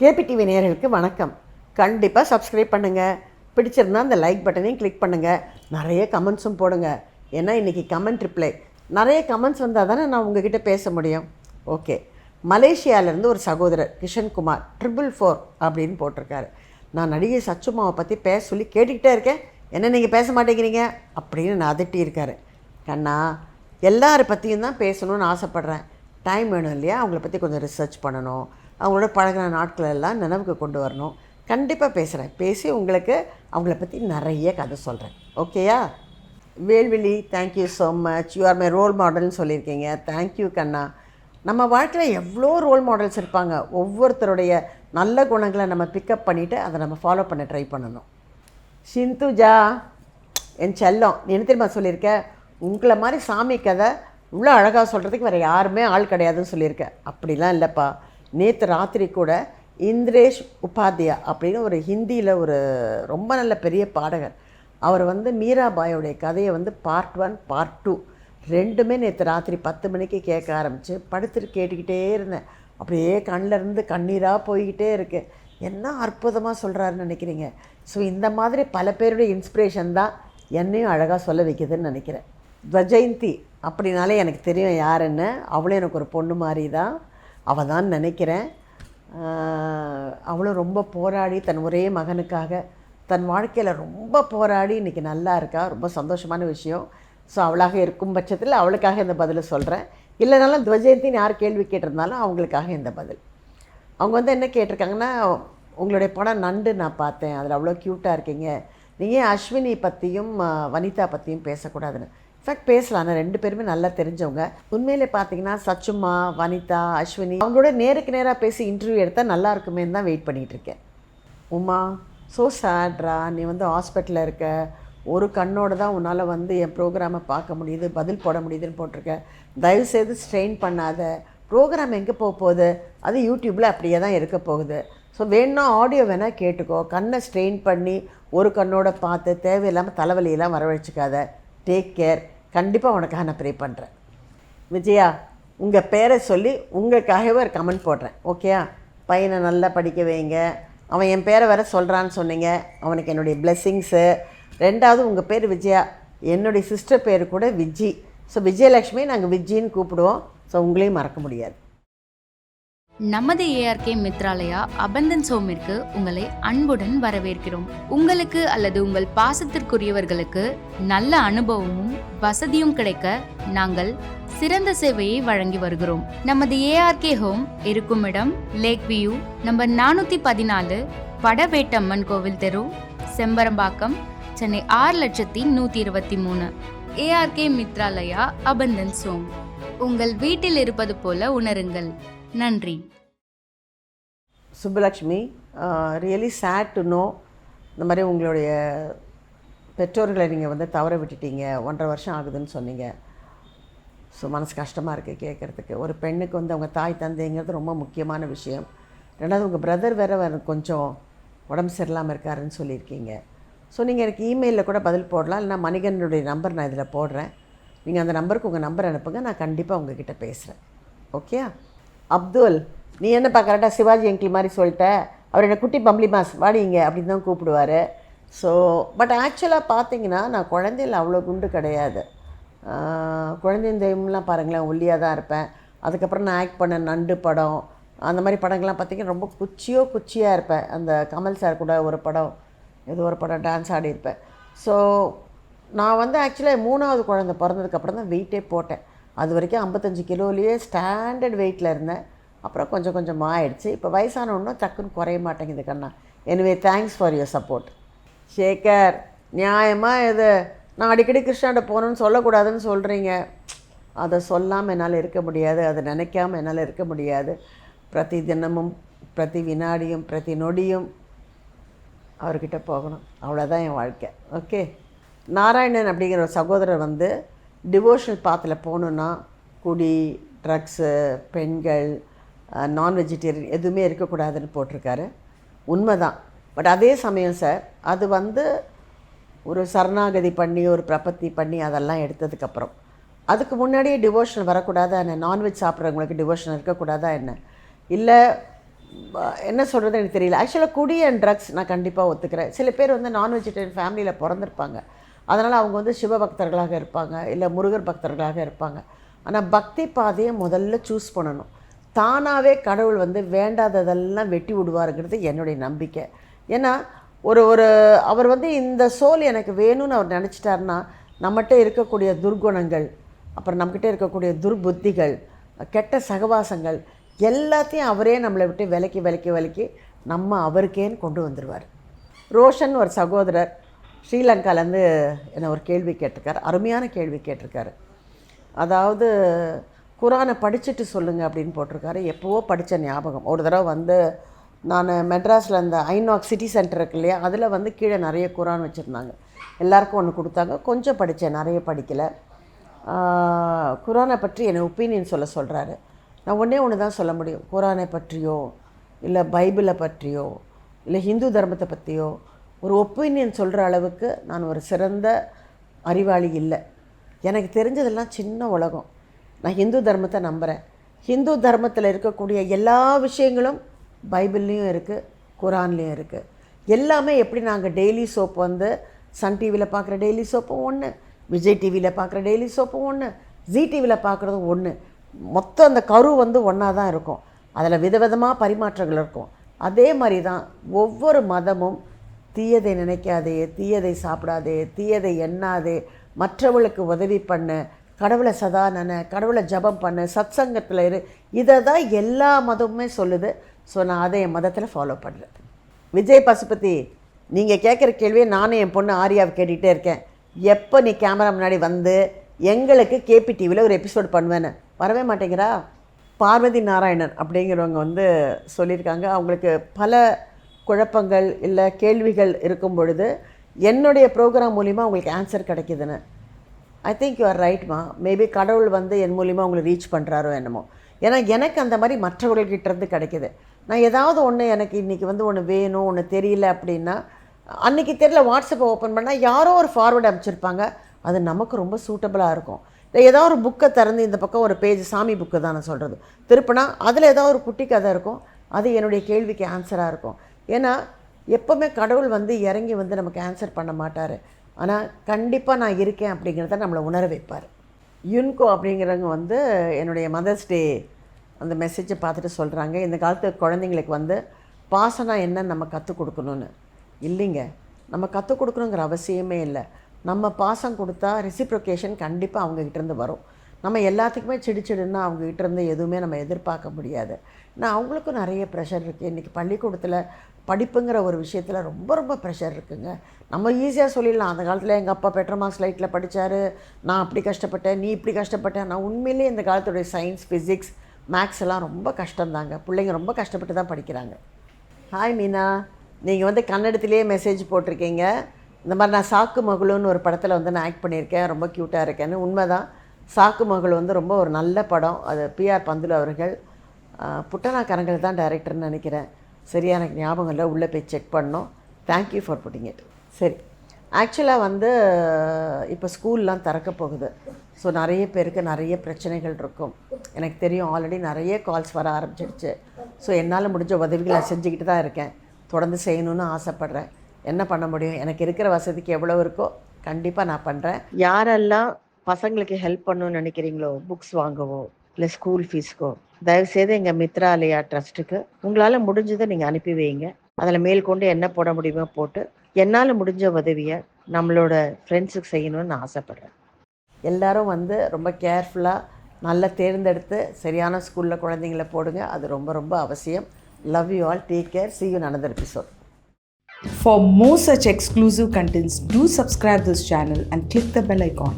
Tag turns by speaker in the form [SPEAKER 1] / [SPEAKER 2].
[SPEAKER 1] KPTV நேர்களுக்கு வணக்கம். கண்டிப்பாக சப்ஸ்கிரைப் பண்ணுங்கள் பிடிச்சிருந்தா அந்த லைக் பட்டனையும் கிளிக் பண்ணுங்கள் நிறைய கமெண்ட்ஸும் போடுங்க. ஏன்னா இன்றைக்கி கமெண்ட் ரிப்ளை நிறைய கமெண்ட்ஸ் வந்தால் தானே நான் உங்ககிட்ட பேச முடியும். ஓகே மலேசியாவிலேருந்து ஒரு சகோதரர் கிஷன்குமார் ட்ரிபிள் ஃபோர் அப்படின்னு போட்டிருக்காரு. நான் நடிகை சச்சுமாவை பற்றி பேச சொல்லி கேட்டுக்கிட்டே இருக்கேன். என்ன நீங்கள் பேச மாட்டேங்கிறீங்க? அப்படின்னு நான் அதட்டியிருக்காரு கண்ணா எல்லாரை பற்றியும் தான் பேசணும்னு ஆசைப்பட்றேன். டைம் வேணும் இல்லையா? அவங்கள பற்றி கொஞ்சம் ரிசர்ச் பண்ணணும். அவங்களோட பழகின நாட்கள் எல்லாம் நினைவுக்கு கொண்டு வரணும். கண்டிப்பாக பேசுகிறேன் பேசி உங்களுக்கு அவங்கள பற்றி நிறைய கதை சொல்கிறேன் ஓகேயா வேல்வெளி thank you so much you are my role மாடல்னு சொல்லியிருக்கீங்க. தேங்க்யூ கண்ணா. நம்ம வாழ்க்கையில் எவ்வளோ ரோல் மாடல்ஸ் இருப்பாங்க? ஒவ்வொருத்தருடைய நல்ல குணங்களை நம்ம பிக்கப் பண்ணிவிட்டு அதை நம்ம ஃபாலோ பண்ண ட்ரை பண்ணணும். சிந்துஜா என் செல்லம் நீ என்ன தெரியுமா சொல்லியிருக்க? உங்களை மாதிரி சாமி கதை இவ்வளோ அழகாக சொல்கிறதுக்கு வேறு யாருமே ஆள் கிடையாதுன்னு சொல்லியிருக்கேன் அப்படிலாம் இல்லைப்பா. நேற்று ராத்திரி கூட இந்திரேஷ் உபாத்யா அப்படின்னு ஒரு ஹிந்தியில் ஒரு ரொம்ப நல்ல பெரிய பாடகர். அவர் வந்து மீராபாயோடைய கதையை வந்து பார்ட் ஒன் பார்ட் டூ ரெண்டுமே நேற்று ராத்திரி பத்து மணிக்கு கேட்க ஆரம்பித்து படுத்துட்டு கேட்டுக்கிட்டே இருந்தேன். அப்படியே கண்ணில் இருந்து கண்ணீராக போய்கிட்டே இருக்கு. என்ன அற்புதமாக சொல்கிறாருன்னு நினைக்கிறீங்க? ஸோ இந்த மாதிரி பல பேருடைய இன்ஸ்பிரேஷன் தான் என்னையும் அழகாக சொல்ல வைக்குதுன்னு நினைக்கிறேன். துவஜயந்தி அப்படின்னாலே எனக்கு தெரியும் யாருன்னு. அவளும் எனக்கு ஒரு பொண்ணு மாதிரி தான். அவள் தான் நினைக்கிறேன் அவளும் ரொம்ப போராடி தன் ஒரே மகனுக்காக தன் வாழ்க்கையில் ரொம்ப போராடி இன்றைக்கி நல்லா இருக்கா ரொம்ப சந்தோஷமான விஷயம். ஸோ அவளாக இருக்கும் பட்சத்தில் அவளுக்காக இந்த பதிலை சொல்கிறேன் இல்லைனாலும் துவஜயந்தின்னு யார் கேள்வி கேட்டிருந்தாலும் அவங்களுக்காக இந்த பதில். அவங்க வந்து என்ன கேட்டிருக்காங்கன்னா உங்களுடைய படம் நண்டு நான் பார்த்தேன் அதில் அவ்வளோ க்யூட்டாக இருக்கீங்க. நீங்கள் ஏன் அஸ்வினி பற்றியும் வனிதா பற்றியும் பேசக்கூடாதுன்னு? இன்ஃபேக்ட் பேசலாம். ரெண்டு பேருமே நல்லா தெரிஞ்சவங்க. உண்மையிலே பார்த்தீங்கன்னா சச்சுமா வனிதா அஸ்வினி அவங்களோட நேருக்கு நேராக பேசி இன்டர்வியூ எடுத்தால் நல்லா இருக்குமேன்னு தான் வெயிட் பண்ணிகிட்டு இருக்கேன். உமா ஸோ சேட்ரா நீ வந்து ஹாஸ்பிட்டலில் இருக்க. ஒரு கண்ணோடு தான் உன்னால் வந்து என் ப்ரோக்ராமை பார்க்க முடியுது பதில் போட முடியுதுன்னு போட்டிருக்க. தயவுசெய்து ஸ்ட்ரெயின் பண்ணாத. ப்ரோக்ராம் எங்கே போக போகுது? அது யூடியூப்பில் அப்படியே தான் இருக்க போகுது. ஸோ வேணும்னா ஆடியோ வேணால் கேட்டுக்கோ. கண்ணை ஸ்ட்ரெயின் பண்ணி ஒரு கண்ணோட பார்த்து தேவையில்லாமல் தலைவலியெல்லாம் வரவழைச்சிக்காத. டேக் கேர் கண்டிப்பாக உனக்காக நான் ப்ரே பண்ணுறேன் விஜயா உங்கள் பேரை சொல்லி உங்களுக்காகவே ஒரு கமெண்ட் போடுறேன். ஓகேயா பையனை நல்லா படிக்க வைங்க. அவன் என் பேரை வேற சொல்கிறான்னு சொன்னீங்க. அவனுக்கு என்னுடைய பிளெஸ்ஸிங்ஸு ரெண்டாவது உங்கள் பேர் விஜயா. என்னுடைய சிஸ்டர் பேர் கூட விஜி. ஸோ விஜயலக்ஷ்மி நாங்கள் விஜின்னு கூப்பிடுவோம். ஸோ உங்களையும் மறக்க முடியாது.
[SPEAKER 2] நமது ஏஆர்கே மித்ராலயா அபந்தன் சோமிற்கு உங்களை அன்புடன் வரவேற்கிறோம். உங்களுக்கு அல்லது உங்கள் பாசத்திற்குரியவர்களுக்கு நல்ல அனுபவமும் வசதியும் கிடைக்க நாங்கள் சிறந்த சேவையை வழங்கி வருகிறோம். நமது ஏஆர்கே ஹோம் இருக்கும் இடம் லேக் வியூ நம்பர் நானூத்தி பதினாலு வடவேட்டம்மன் கோவில் தெரு செம்பரம்பாக்கம் சென்னை ஆறு லட்சத்தி நூத்தி இருபத்தி மூணு. ஏஆர்கே மித்ராலயா அபந்தன் சோம். உங்கள் வீட்டில் இருப்பது போல உணருங்கள். நன்றி.
[SPEAKER 1] Subbulakshmi really sad to know இந்த மாதிரி உங்களுடைய பெற்றோர்களை நீங்கள் வந்து தவற விட்டுட்டீங்க ஒன்றரை வருஷம் ஆகுதுன்னு சொன்னீங்க. ஸோ மனசு கஷ்டமாக இருக்குது கேட்குறதுக்கு ஒரு பெண்ணுக்கு வந்து அவங்க தாய் தந்தைங்கிறது ரொம்ப முக்கியமான விஷயம். ரெண்டாவது உங்கள் பிரதர் வேறு வேறு கொஞ்சம் உடம்பு சரியில்லாமல் இருக்காருன்னு சொல்லியிருக்கீங்க. ஸோ நீங்கள் எனக்கு இமெயிலில் கூட பதில் போடலாம். இல்லைனா மணிகண்டனுடைய நம்பர் நான் இதில் போடுறேன். நீங்கள் அந்த நம்பருக்கு உங்கள் நம்பர் அனுப்புங்க. நான் கண்டிப்பாக உங்ககிட்ட பேசுகிறேன் ஓகே அப்துல் நீ என்னப்பா கரெக்டாக சிவாஜி அங்கிள் மாதிரி சொல்லிட்ட? அவர் என்ன குட்டி பம்பளி மாஸ் வாடிங்க அப்படின்னு தான் கூப்பிடுவார். ஸோ பட் ஆக்சுவலாக பார்த்தீங்கன்னா நான் குழந்தையில் அவ்வளோ குண்டு கிடையாது. குழந்தையின் தெய்வம்லாம் பாருங்களேன் ஒல்லியாக தான் இருப்பேன். அதுக்கப்புறம் நான் ஆக்ட் பண்ண நண்டு படம் அந்த மாதிரி படங்கள்லாம் பார்த்தீங்கன்னா ரொம்ப குச்சியோ குச்சியாக இருப்பேன். அந்த கமல் சார் கூட ஒரு படம் ஏதோ ஒரு படம் டான்ஸ் ஆடியிருப்பேன். ஸோ நான் வந்து ஆக்சுவலாக மூணாவது குழந்தை பிறந்ததுக்கப்புறம் தான் வெயிட்டே போட்டேன். அது வரைக்கும் ஐம்பத்தஞ்சு கிலோலேயே ஸ்டாண்டர்ட் வெயிட்டில் இருந்தேன். அப்புறம் கொஞ்சம் கொஞ்சமாக ஆயிடுச்சு. இப்போ வயசான ஒன்றும் டக்குன்னு குறைய மாட்டேங்குது கண்ணா. எனவே thanks for your support Shekar நியாயமாக இது? நான் அடிக்கடி கிருஷ்ணாண்ட போகணுன்னு சொல்லக்கூடாதுன்னு சொல்கிறீங்க அதை சொல்லாமல் என்னால் இருக்க முடியாது. அதை நினைக்காம என்னால் இருக்க முடியாது. பிரதி தினமும் பிரதி வினாடியும் பிரதி நொடியும் அவர்கிட்ட போகணும். அவ்வளோதான் என் வாழ்க்கை. ஓகே நாராயணன் அப்படிங்கிற ஒரு சகோதரர் வந்து டிவோஷனல் பாத்தில் போகணுன்னா குடி ட்ரக்ஸு பெண்கள் நான் வெஜிடேரியன் எதுவுமே இருக்கக்கூடாதுன்னு போட்டிருக்காரு. உண்மைதான். பட் அதே சமயம் சார் அது வந்து ஒரு சரணாகதி பண்ணி ஒரு பிரபத்தி பண்ணி அதெல்லாம் எடுத்ததுக்கப்புறம். அதுக்கு முன்னாடியே டிவோஷன் வரக்கூடாதா என்ன? நான்வெஜ் சாப்பிட்றவங்களுக்கு டிவோஷன் இருக்கக்கூடாதா என்ன? இல்லை என்ன சொல்கிறது எனக்கு தெரியல. ஆக்சுவலாக குடி அண்ட் ட்ரக்ஸ் நான் கண்டிப்பாக ஒத்துக்கிறேன். சில பேர் வந்து நான் வெஜிடேரியன் ஃபேமிலியில் பிறந்திருப்பாங்க. அதனால் அவங்க வந்து சிவ பக்தர்களாக இருப்பாங்க இல்லை முருகர் பக்தர்களாக இருப்பாங்க. ஆனால் பக்தி பாதையை முதல்ல சூஸ் பண்ணணும். தானாகவே கடவுள் வந்து வேண்டாததெல்லாம் வெட்டி விடுவாருங்கிறது என்னுடைய நம்பிக்கை. ஏன்னா ஒரு ஒரு அவர் வந்து இந்த சோல் எனக்கு வேணும்னு அவர் நினச்சிட்டாருன்னா நம்மகிட்ட இருக்கக்கூடிய துர்குணங்கள் அப்புறம் நம்மக்கிட்ட இருக்கக்கூடிய துர்புத்திகள் கெட்ட சகவாசங்கள் எல்லாத்தையும் அவரே நம்மளை விட்டு விலக்கி விலக்கி விலக்கி நம்ம அவருக்கேன்னு கொண்டு வந்துடுவார் ரோஷன் ஒரு சகோதரர். ஸ்ரீலங்காலேருந்து என்னை ஒரு கேள்வி கேட்டிருக்காரு. அருமையான கேள்வி கேட்டிருக்காரு. அதாவது குரானை படிச்சுட்டு சொல்லுங்கள் அப்படின்னு போட்டிருக்காரு. எப்போவோ படித்த ஞாபகம். ஒரு தடவை வந்து நான் மெட்ராஸில் இந்த ஐநாக் சிட்டி சென்டர் இருக்கு இல்லையா அதில் வந்து கீழே நிறைய குரான் வச்சுருந்தாங்க. எல்லாருக்கும் ஒன்று கொடுத்தாங்க. கொஞ்சம் படித்தேன் நிறைய படிக்கலை. குரானை பற்றி என்னை ஒப்பீனியன் சொல்ல சொல்கிறாரு நான் ஒன்றே ஒன்று தான் சொல்ல முடியும். குரானை பற்றியோ இல்லை பைபிளை பற்றியோ இல்லை ஹிந்து தர்மத்தை பற்றியோ ஒரு ஒப்பீனியன் சொல்கிற அளவுக்கு நான் ஒரு சிறந்த அறிவாளி இல்லை. எனக்கு தெரிஞ்சதெல்லாம் சின்ன உலகம். நான் ஹிந்து தர்மத்தை நம்புகிறேன் ஹிந்து தர்மத்தில் இருக்கக்கூடிய எல்லா விஷயங்களும் பைபிள்லேயும் இருக்குது குரான்லேயும் இருக்குது எல்லாமே எப்படி நாங்கள் டெய்லி சோப் வந்து சன் டிவியில் பார்க்குற டெய்லி சோப்பும் ஒன்று விஜய் டிவியில் பார்க்குற டெய்லி சோப்பும் ஒன்று ஜி டிவியில் பார்க்குறதும் ஒன்று மொத்தம் அந்த கரு வந்து ஒன்றா தான் இருக்கும். அதில் விதவிதமாக பரிமாற்றங்கள் இருக்கும். அதே மாதிரி தான் ஒவ்வொரு மதமும் தீயதை நினைக்காதே தீயதை சாப்பிடாதே தீயதை எண்ணாதே மற்றவளுக்கு உதவி பண்ணு கடவுளை சதா நன கடவுளை ஜபம் பண்ணு சத்சங்கத்தில் இரு. இதை தான் எல்லா மதமுமே சொல்லுது. ஸோ நான் அதை என் மதத்தில் ஃபாலோ பண்ணுறேன் விஜய் பசுபதி நீங்கள் கேட்குற கேள்வியை நானும் என் பொண்ணு ஆரியாவை கேட்டுகிட்டே இருக்கேன். எப்போ நீ கேமரா முன்னாடி வந்து எங்களுக்கு கேபி டிவியில் ஒரு எபிசோட் பண்ணுவேன்னு? வரவே மாட்டேங்கிறா? பார்வதி நாராயணன் அப்படிங்கிறவங்க வந்து சொல்லியிருக்காங்க. அவங்களுக்கு பல குழப்பங்கள் இல்லை கேள்விகள் இருக்கும் பொழுது என்னுடைய ப்ரோக்ராம் மூலிமா உங்களுக்கு ஆன்சர் கிடைக்குதுன்னு. ஐ திங்க் யூ ஆர் ரைட்மா மேபி கடவுள் வந்து என் மூலிமா உங்களை ரீச் பண்ணுறாரோ என்னமோ. ஏன்னா எனக்கு அந்த மாதிரி மற்றவர்கள்கிட்ட இருந்து கிடைக்கிது. நான் ஏதாவது ஒன்று எனக்கு இன்றைக்கி வந்து ஒன்று வேணும் ஒன்று தெரியல அப்படின்னா அன்றைக்கி தெரியல வாட்ஸ்அப்பை ஓப்பன் பண்ணால் யாரோ ஒரு ஃபார்வேர்டு அமைச்சிருப்பாங்க அது நமக்கு ரொம்ப சூட்டபுளாக இருக்கும். இல்லை ஏதோ ஒரு புக்கை திறந்து இந்த பக்கம் ஒரு பேஜ் சாமி புக்கு தான் நான் சொல்கிறது திருப்பினா அதில் ஏதோ ஒரு குட்டி கதை இருக்கும். அது என்னுடைய கேள்விக்கு ஆன்சராக இருக்கும். ஏன்னா எப்போவுமே கடவுள் வந்து இறங்கி வந்து நமக்கு ஆன்சர் பண்ண மாட்டார். ஆனால் கண்டிப்பாக நான் இருக்கேன் அப்படிங்கிறத நம்மளை உணர வைப்பார். யுன்கோ அப்படிங்கிறவங்க வந்து என்னுடைய மதர்ஸ் டே அந்த மெசேஜை பார்த்துட்டு சொல்கிறாங்க இந்த காலத்து குழந்தைங்களுக்கு வந்து பாசனா என்னன்னு நம்ம கற்றுக் கொடுக்கணும்னு. இல்லைங்க. நம்ம கற்றுக் கொடுக்கணுங்கிற அவசியமே இல்லை. நம்ம பாசம் கொடுத்தா ரெசிப்ரோகேஷன் கண்டிப்பாக அவங்ககிட்டேருந்து வரும். நம்ம எல்லாத்துக்குமே சிடு சிடுன்னா அவங்ககிட்ட இருந்து எதுவுமே நம்ம எதிர்பார்க்க முடியாது. நான் அவங்களுக்கும் நிறைய ப்ரெஷர் இருக்குது இன்றைக்கி பள்ளிக்கூடத்தில் படிப்புங்கிற ஒரு விஷயத்தில் ரொம்ப ரொம்ப ப்ரெஷர் இருக்குங்க. நம்ம ஈஸியாக சொல்லிடலாம். அந்த காலத்தில் எங்கள் அப்பா பெட்ரோமாஸ் லைட்டில் படித்தார் நான் அப்படி கஷ்டப்பட்டேன் நீ இப்படி கஷ்டப்பட்டேன். நான் உண்மையிலேயே இந்த காலத்துடைய சயின்ஸ் ஃபிசிக்ஸ் மேக்ஸ் எல்லாம் ரொம்ப கஷ்டம்தாங்க. பிள்ளைங்க ரொம்ப கஷ்டப்பட்டு தான் படிக்கிறாங்க. ஹாய் மீனா. நீங்கள் வந்து கன்னடத்துலேயே மெசேஜ் போட்டிருக்கீங்க. இந்த மாதிரி நான் சாக்கு மகளுன்னு ஒரு படத்தில் வந்து நான் ஆக்ட் பண்ணியிருக்கேன். ரொம்ப க்யூட்டாக இருக்கேன்னு. உண்மைதான். சாக்கு மகள் வந்து ரொம்ப ஒரு நல்ல படம். அது பிஆர் பந்துலு அவர்கள். புட்டனாக்கரங்கள் புட்டனா தான் டைரக்டர்னு நினைக்கிறேன். சரியான எனக்கு ஞாபகம் இல்லை. உள்ளே போய் செக் பண்ணோம் தேங்க்யூ ஃபார் புட்டிங் இட் சரி. ஆக்சுவலாக வந்து இப்போ ஸ்கூல்லாம் திறக்க போகுது. ஸோ நிறைய பேருக்கு நிறைய பிரச்சனைகள் இருக்கும். எனக்கு தெரியும் ஆல்ரெடி நிறைய கால்ஸ் வர ஆரம்பிச்சிடுச்சு. ஸோ என்னால் முடிஞ்ச உதவிகளை நான் செஞ்சுக்கிட்டு தான் இருக்கேன். தொடர்ந்து செய்யணும்னு ஆசைப்பட்றேன். என்ன பண்ண முடியும்? எனக்கு இருக்கிற வசதிக்கு எவ்வளோ இருக்கோ கண்டிப்பாக நான் பண்ணுறேன் யாரெல்லாம் பசங்களுக்கு ஹெல்ப் பண்ணணும்னு நினைக்கிறீங்களோ? புக்ஸ் வாங்கவோ? இல்லை ஸ்கூல் ஃபீஸ்க்கோ தயவுசெய்து எங்கள் மித்ராலயா ட்ரஸ்ட்டுக்கு உங்களால் முடிஞ்சதை நீங்கள் அனுப்பி வைங்க. அதில் மேற்கொண்டு என்ன போட முடியுமோ போட்டு என்னால் முடிஞ்ச உதவியை நம்மளோட ஃப்ரெண்ட்ஸுக்கு செய்யணும்னு நான் ஆசைப்பட்றேன். எல்லாரும் வந்து ரொம்ப கேர்ஃபுல்லாக நல்லா தேர்ந்தெடுத்து சரியான ஸ்கூலில் குழந்தைங்கள போடுங்க. அது ரொம்ப ரொம்ப அவசியம். Love you all take care see you in another episode.
[SPEAKER 3] For more such exclusive contents, do subscribe this channel and click the bell icon.